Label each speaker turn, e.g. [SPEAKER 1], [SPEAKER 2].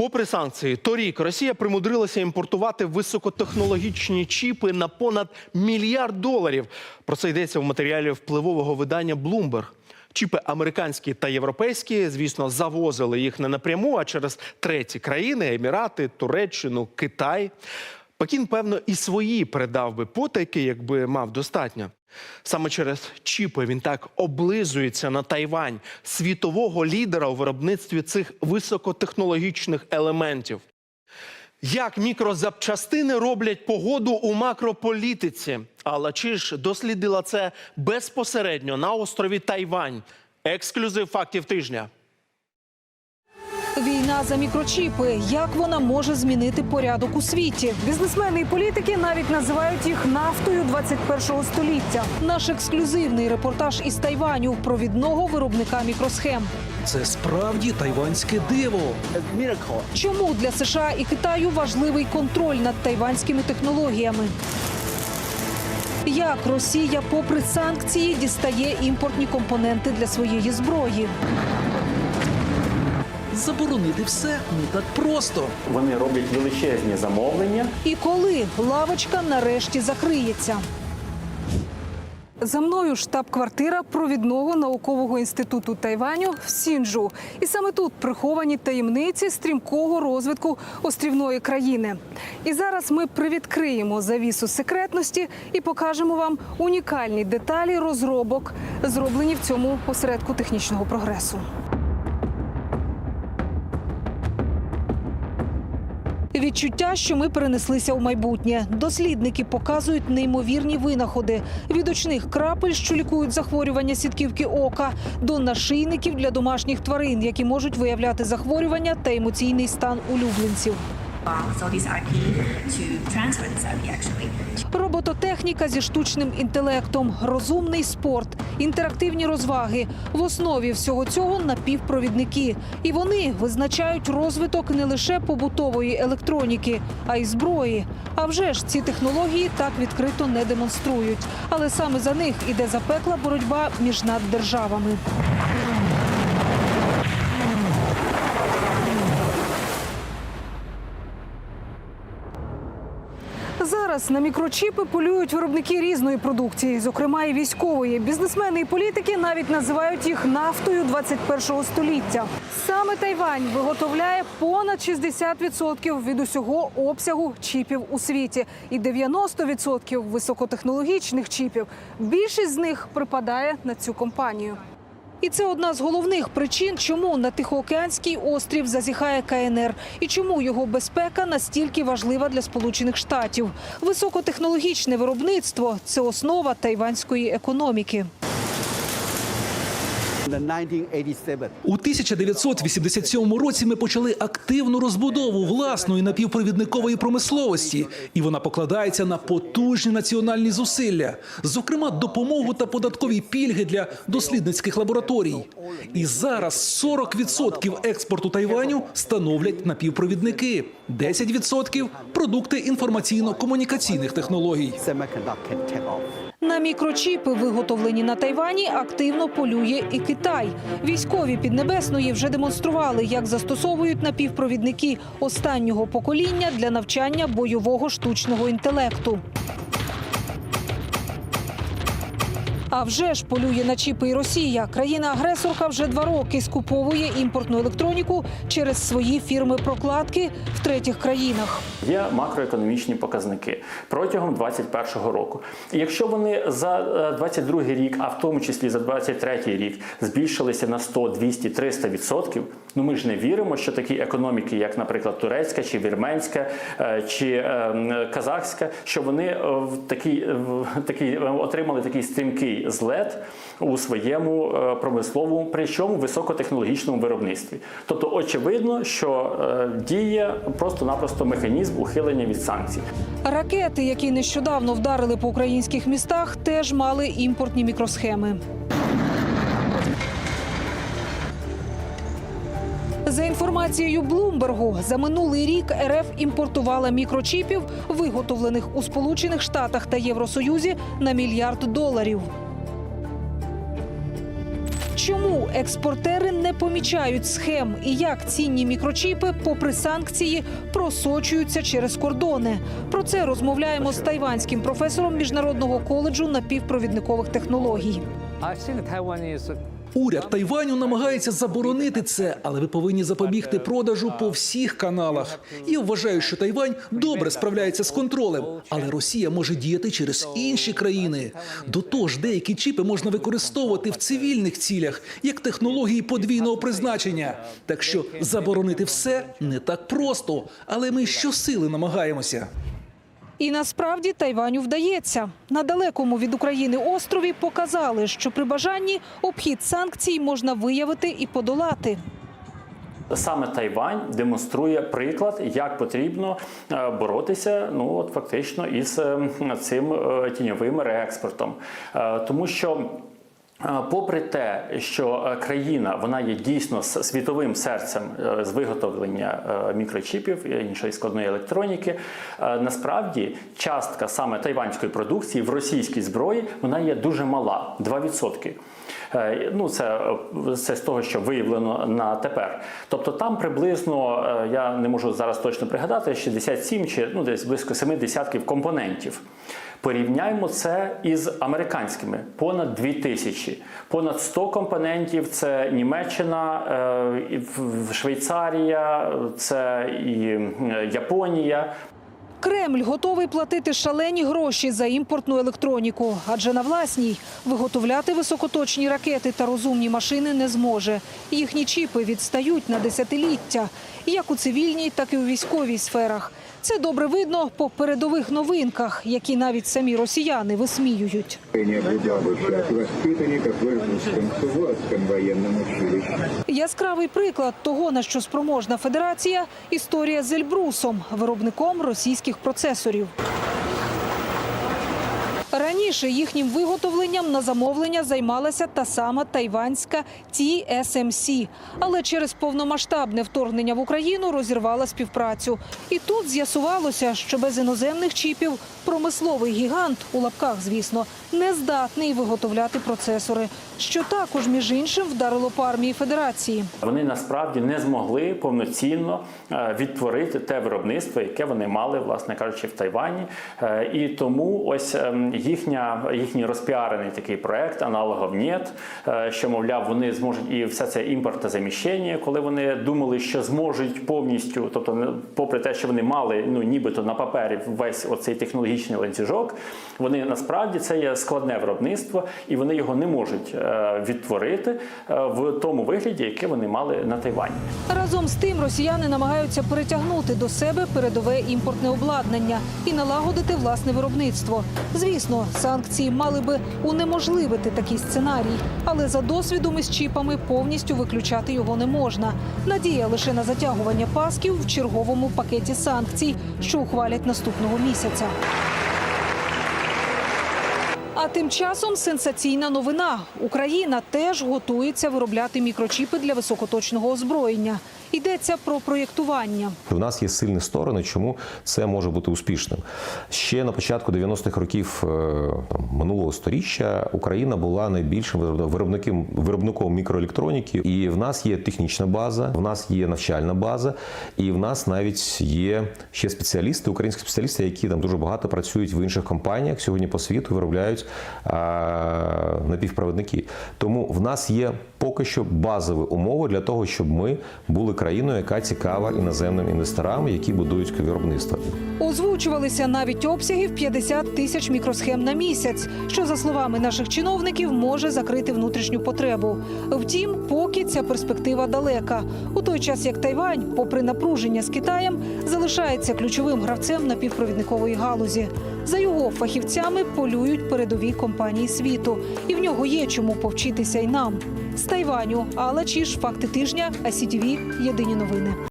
[SPEAKER 1] Попри санкції, торік Росія примудрилася імпортувати високотехнологічні чіпи на понад мільярд доларів. Про це йдеться в матеріалі впливового видання Bloomberg. Чіпи американські та європейські, звісно, завозили їх не напряму, а через треті країни Емірати, Туреччину, Китай. Пекін, певно, і свої передав би потайки, якби мав достатньо. Саме через чіпи він так облизується на Тайвань, світового лідера у виробництві цих високотехнологічних елементів. Як мікрозапчастини роблять погоду у макрополітиці? Але чи ж дослідила це безпосередньо на острові Тайвань? Ексклюзив фактів тижня.
[SPEAKER 2] Війна за мікрочіпи. Як вона може змінити порядок у світі? Бізнесмени і політики навіть називають їх нафтою 21-го століття. Наш ексклюзивний репортаж із Тайваню провідного виробника мікросхем.
[SPEAKER 3] Це справді тайванське диво.
[SPEAKER 2] Чому для США і Китаю важливий контроль над тайванськими технологіями? Як Росія, попри санкції, дістає імпортні компоненти для своєї зброї?
[SPEAKER 3] Заборонити все не так просто.
[SPEAKER 4] Вони роблять величезні замовлення.
[SPEAKER 2] І коли лавочка нарешті закриється? За мною штаб-квартира провідного наукового інституту Тайваню в Сінджу. І саме тут приховані таємниці стрімкого розвитку острівної країни. І зараз ми привідкриємо завісу секретності і покажемо вам унікальні деталі розробок, зроблені в цьому осередку технічного прогресу. Відчуття, що ми перенеслися у майбутнє. Дослідники показують неймовірні винаходи від очних крапель, що лікують захворювання сітківки ока, до нашийників для домашніх тварин, які можуть виявляти захворювання та емоційний стан улюбленців.
[SPEAKER 5] Actually.
[SPEAKER 2] Робототехніка зі штучним інтелектом, розумний спорт, інтерактивні розваги. В основі всього цього напівпровідники. І вони визначають розвиток не лише побутової електроніки, а й зброї. А вже ж ці технології так відкрито не демонструють. Але саме за них іде запекла боротьба між наддержавами. Зараз на мікрочіпи полюють виробники різної продукції, зокрема і військової. Бізнесмени і політики навіть називають їх нафтою 21-го століття. Саме Тайвань виготовляє понад 60% від усього обсягу чіпів у світі, і 90% високотехнологічних чіпів. Більшість з них припадає на цю компанію. І це одна з головних причин, чому на Тихоокеанський острів зазіхає КНР і чому його безпека настільки важлива для Сполучених Штатів. Високотехнологічне виробництво це основа тайванської економіки.
[SPEAKER 3] У 1987 році ми почали активну розбудову власної напівпровідникової промисловості, і вона покладається на потужні національні зусилля, зокрема допомогу та податкові пільги для дослідницьких лабораторій. І зараз 40% експорту Тайваню становлять напівпровідники, 10% – продукти інформаційно-комунікаційних технологій.
[SPEAKER 2] На мікрочіпи, виготовлені на Тайвані, активно полює і Китай. Військові Піднебесної вже демонстрували, як застосовують напівпровідники останнього покоління для навчання бойового штучного інтелекту. А вже ж полює на чіпи і Росія. Країна-агресорка вже два роки скуповує імпортну електроніку через свої фірми-прокладки в третіх країнах.
[SPEAKER 4] Є макроекономічні показники протягом 2021 року. Якщо вони за 2022 рік, а в тому числі за 2023 рік, збільшилися на 100, 200, 300 відсотків, ну ми ж не віримо, що такі економіки, як, наприклад, турецька чи вірменська е, чи е, казахська, що вони е, в такий, в такий отримали такий стрімкий злет у своєму е, промисловому, причому високотехнологічному виробництві. Тобто, очевидно, що е, діє просто-напросто механізм ухилення від санкцій.
[SPEAKER 2] Ракети, які нещодавно вдарили по українських містах, теж мали імпортні мікросхеми. За інформацією Блумбергу, за минулий рік РФ імпортувала мікрочіпів, виготовлених у Сполучених Штатах та Євросоюзі, на мільярд доларів. Чому експортери не помічають схем і як цінні мікрочіпи, попри санкції, просочуються через кордони? Про це розмовляємо з тайванським професором міжнародного коледжу напівпровідникових технологій.
[SPEAKER 3] Уряд Тайваню намагається заборонити це, але ви повинні запобігти продажу по всіх каналах. Я вважаю, що Тайвань добре справляється з контролем, але Росія може діяти через інші країни. До того ж, деякі чіпи можна використовувати в цивільних цілях як технології подвійного призначення. Так що заборонити все не так просто, але ми щосили намагаємося.
[SPEAKER 2] І насправді Тайваню вдається. На далекому від України острові показали, що при бажанні обхід санкцій можна виявити і подолати.
[SPEAKER 4] Саме Тайвань демонструє приклад, як потрібно е, боротися. Ну от фактично із цим е, тіньовим реекспортом, Е, тому що. Попри те, що е, країна вона є дійсно світовим серцем е, з виготовлення е, мікрочіпів іншої складної електроніки, насправді частка саме тайванської продукції в російській зброї вона є дуже мала 2%. Е, Ну, це, це з того, що виявлено на тепер. Тобто там приблизно, я не можу зараз точно пригадати, 67 чи ну, десь близько 7 десятків компонентів. Порівняймо це із американськими понад 2000. Понад 100 компонентів це Німеччина, е, Швейцарія, це і е, Японія.
[SPEAKER 2] Кремль готовий платити шалені гроші за імпортну електроніку, адже на власній виготовляти високоточні ракети та розумні машини не зможе. Їхні чіпи відстають на десятиліття, як у цивільній, так і у військовій сферах. Це добре видно по передових новинках, які навіть самі росіяни висміюють. Яскравий приклад того, на що спроможна федерація – історія з Ельбрусом, виробником російських процесорів. Раніше їхнім виготовленням на замовлення займалася та сама тайванська TSMC. Але через повномасштабне вторгнення в Україну розірвала співпрацю. І тут з'ясувалося, що без іноземних чіпів промисловий гігант, у лапках, звісно, не здатний виготовляти процесори, що також, між іншим, вдарило по армії Федерації.
[SPEAKER 4] Вони насправді не змогли повноцінно е, відтворити те виробництво, яке вони мали, власне кажучи, в Тайвані. Е, І тому ось ем, їхня, їхній розпіарений такий проект аналогов «Нєт», е, що мовляв, вони зможуть і все це імпортозаміщення, коли вони думали, що зможуть повністю, тобто, не- попри те, що вони мали ну нібито на папері весь оцей технологічний ланцюжок, вони насправді це є складне виробництво, і вони його не можуть е, відтворити е, в тому вигляді, яке вони мали на Тайвані.
[SPEAKER 2] Разом з тим росіяни намагаються перетягнути до себе передове імпортне обладнання і налагодити власне виробництво. Звісно, санкції мали би унеможливити такий сценарій, але за досвідом із чіпами повністю виключати його не можна. Надія лише на затягування пасків в черговому пакеті санкцій, що ухвалять наступного місяця. А тим часом сенсаційна новина. Україна теж готується виробляти мікрочіпи для високоточного озброєння. Йдеться про проєктування.
[SPEAKER 6] У нас є сильні сторони, чому це може бути успішним. Ще на початку 90-х років е, там, минулого сторіччя Україна була найбільшим виробником, виробником мікроелектроніки, і в нас є технічна база, в нас є навчальна база, і в нас навіть є ще спеціалісти, українські спеціалісти, які там дуже багато працюють в інших компаніях сьогодні по світу, виробляють а, напівпровідники. Тому в нас є поки що базові умови для того, щоб ми були країною, яка цікава іноземним інвесторам, які будують виробництво.
[SPEAKER 2] Озвучувалися навіть обсяги в 50 тисяч мікросхем на місяць, що за словами наших чиновників може закрити внутрішню потребу. Втім, поки ця перспектива далека. У той час як Тайвань, попри напруження з Китаєм, залишається ключовим гравцем напівпровідникової галузі. За його фахівцями полюють передові компанії світу, і в нього є чому повчитися й нам. З Тайваню. Алла Чіш, факти тижня, АСІТІВІ, Єдині новини.